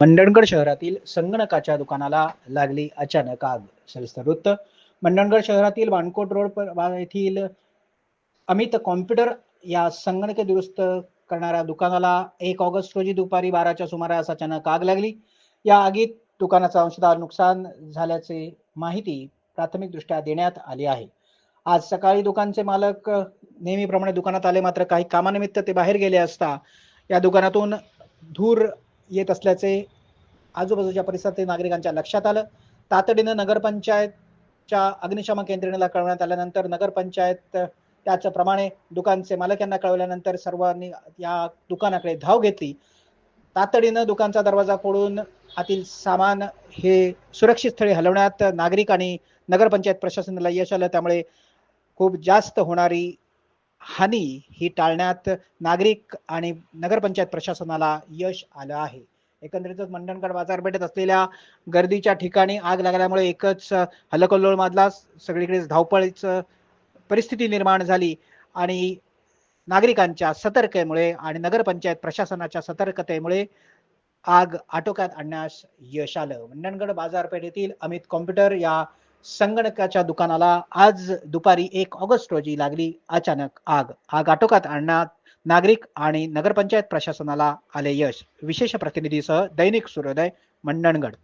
मंडणगड शहरातील संगणकाच्या दुकानाला लागली अचानक आग. सविस्तर वृत्त. मंडणगड शहरातील वानकोट रोड पर- येथील अमित कॉम्प्युटर या संगणके दुरुस्त करणाऱ्या दुकानाला एक ऑगस्ट रोजी दुपारी बाराच्या सुमारास अचानक आग लागली. या आगीत दुकानाचं अंशतः नुकसान झाल्याचे माहिती प्राथमिकदृष्ट्या देण्यात आली आहे. आज सकाळी दुकानचे मालक नेहमीप्रमाणे दुकानात आले मात्र काही कामानिमित्त ते बाहेर गेले असता या दुकानातून धूर येत असल्याचे आजूबाजूच्या परिसरातील नागरिकांच्या लक्षात आलं. तातडीनं नगरपंचायतच्या अग्निशमन यंत्रणेला कळवण्यात आल्यानंतर नगरपंचायत त्याचप्रमाणे दुकानचे मालक यांना कळवल्यानंतर सर्वांनी या दुकानाकडे धाव घेतली. तातडीनं दुकानचा दरवाजा फोडून आतील सामान हे सुरक्षित स्थळी हलवण्यात नागरिक आणि नगरपंचायत प्रशासनाला यश आलं. त्यामुळे खूप जास्त होणारी हानी ही टाळण्यात नागरिक आणि नगरपंचायत प्रशासनाला यश आलं आहे. एकंदरीतच मंडणगड बाजारपेठेत असलेल्या गर्दीच्या ठिकाणी आग लागल्यामुळे एकच हलकल्लोळ माजला. सगळीकडे धावपळीचं परिस्थिती निर्माण झाली आणि नागरिकांच्या सतर्कतेमुळे आणि नगरपंचायत प्रशासनाच्या सतर्कतेमुळे आग आटोक्यात आणण्यास यश आलं. मंडणगड बाजारपेठेतील अमित कॉम्प्युटर या संगणकाच्या दुकानाला आज दुपारी एक ऑगस्ट रोजी लागली अचानक आग. आग आटोकात आणण्यात नागरिक आणि नगरपंचायत प्रशासनाला आले यश. विशेष प्रतिनिधीसह दैनिक सूर्योदय मंडणगड.